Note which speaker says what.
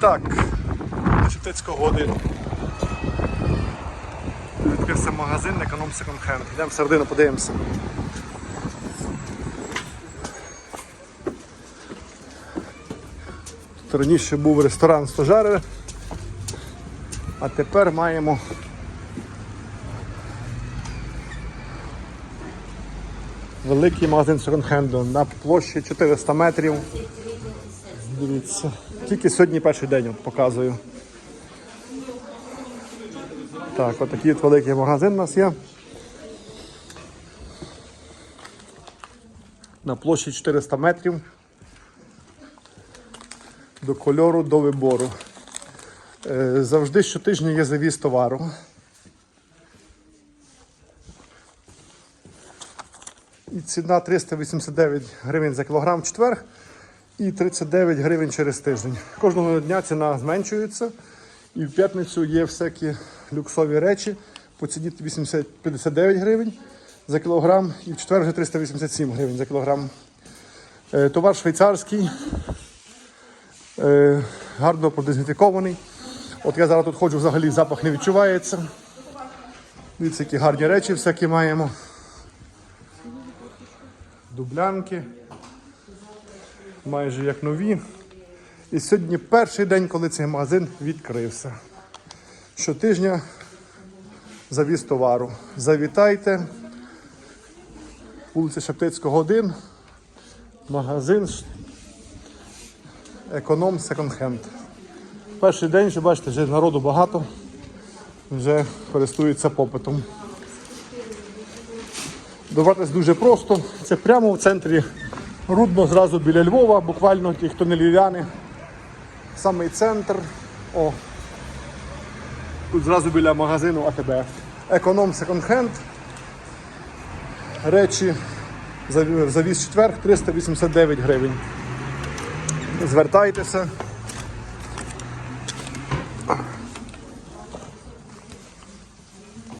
Speaker 1: Так, до Шептицького. Відкрився магазин економ секонд хенд. Йдемо всередину, подивимося. Тут раніше був ресторан стожари, а тепер маємо великий магазин секонд-хенду на площі 400 метрів. Дивіться. Тільки сьогодні перший день от показую. Так, отакий от великий магазин у нас є. На площі 400 метрів. До кольору, до вибору. Е, Завжди щотижня є завіз товару. І ціна 389 гривень за кілограм в четвер і 39 гривень через тиждень. Кожного дня ціна зменшується. І в п'ятницю є всякі люксові речі по ціні 59 гривень за кілограм, і в четвер вже 387 гривень за кілограм. Е, Товар швейцарський, е, гарно продезінфікований. От я зараз тут ходжу, взагалі запах не відчувається. Дивіться, які гарні речі всякі маємо. Дублянки. Майже як нові. І сьогодні перший день, коли цей магазин відкрився. Щотижня завіз товару. Завітайте. Вулиця Шептицького 1. Магазин Економ секонд-хенд. Перший день, вже бачите, вже народу багато, вже користується попитом. Добратися дуже просто. Це прямо в центрі Рудно, зразу біля Львова, буквально ті, хто не львів'яни. Самий центр. О. Тут зразу біля магазину АТБ. Економ секонд-хенд. Речі завіз четверг 389 гривень. Звертайтеся.